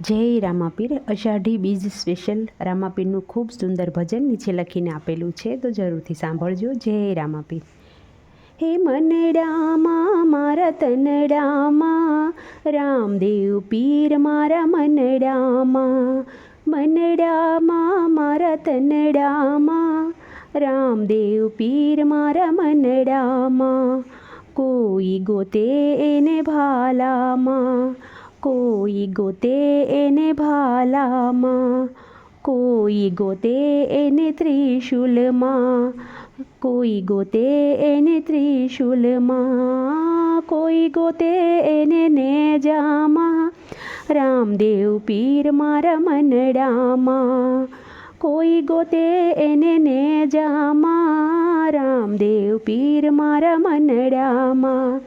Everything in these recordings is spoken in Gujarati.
જય રામાપીર, અષાઢી બીજ સ્પેશિયલ રામાપીરનું ખૂબ સુંદર ભજન નીચે લખીને આપેલું છે, તો જરૂરથી સાંભળજો. જય રામાપીર. હે મનડામાં મારા તનડામાં રામદેવ પીર, મારા મનડામાં મનડામાં મારા તનડામાં રામદેવ પીર, મારા મનડામાં કોઈ ગોતે એને ભાલામાં કોઈ ગોતે એને ભાલામાં, કોઈ ગોતે એને ત્રિશુલમાં, કોઈ ગોતે એને ત્રિશુલમાં, કોઈ ગોતે એને નેજામાં, રામદેવ પીર મારા મનડામાં, કોઈ ગોતે એને નેજામાં, રામદેવ પીર મારા મનડામાં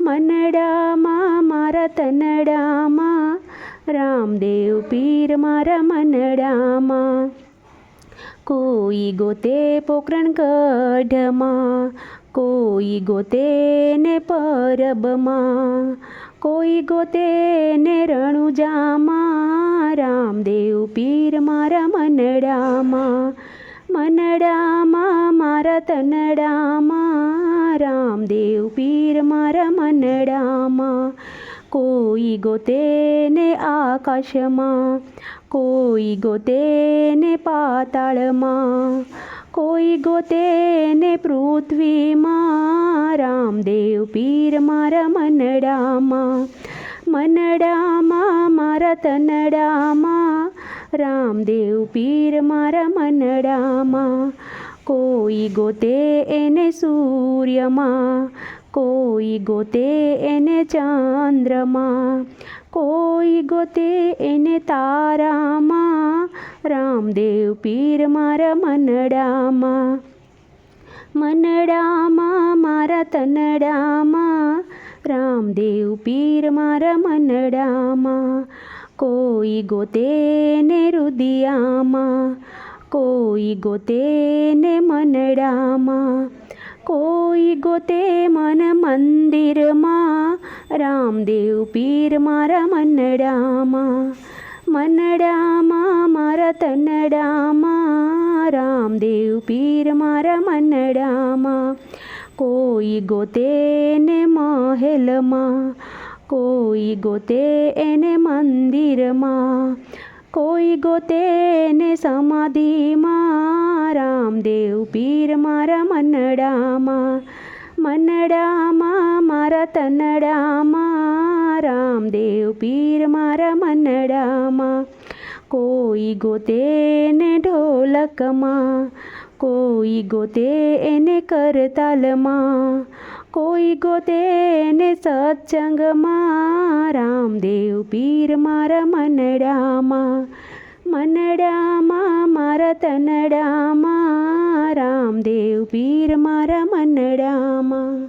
મનડામાં મારા તનડામાં રામદેવ પીર મારા મનડામાં. કોઈ ગોતે પોકરણ કઢમાં કોઈ ગોતે ને પરબમાં, કોઈ ગોતે ને રણુજામાં. રામદેવ પીર મારા મનડામાં મનડામાં મારા તનડામાં. રામદેવ પીર મારા મનડામાં કોઈ ગોતે ને આકાશમાં કોઈ ગોતે ને પાતાળમાં કોઈ ગોતે ને પૃથ્વીમાં રામદેવ પીર મારા મનડામાં મનડામાં મારા તનડામાં રામદેવ પીર મારા મનડામાં કોઈ ગોતે એને સૂર્યમાં કોઈ ગોતે એને ચંદ્રમાં, કોઈ ગોતે એને તારામાં, રામદેવ પીર મારા મનડામાં. મનડામાં, મારા તનડામાં, રામદેવ પીર મારા મનડામાં. કોઈ ગોતે ને રુદિયામાં, કોઈ ગોતે ને મનડામાં. કોઈ ગોતે મન મંદિરમાં. રામદેવ પીર મારા મનડામાં. મનડામાં, મારા તનડામાં. રામદેવ પીર મારા મનડામાં. કોઈ ગોતે ને મહેલમાં. કોઈ ગોતે એને મંદિરમાં. કોઈ ગોતે ને સમાધિમાં રામદેવ પીર મારા મનડામાં મનડામાં, મારા તનડામાં. રામદેવ પીર મારા મનડામાં, કોઈ ગોતે ને ઢોલકમાં, કોઈ ગોતે એને કરતાલમાં. કોઈ ગોતે ને સત્સંગમાં રામદેવ પીર મારા મનડામાં મનડામાં, મારા તનડામાં, રામદેવ પીર મારા મનડામાં.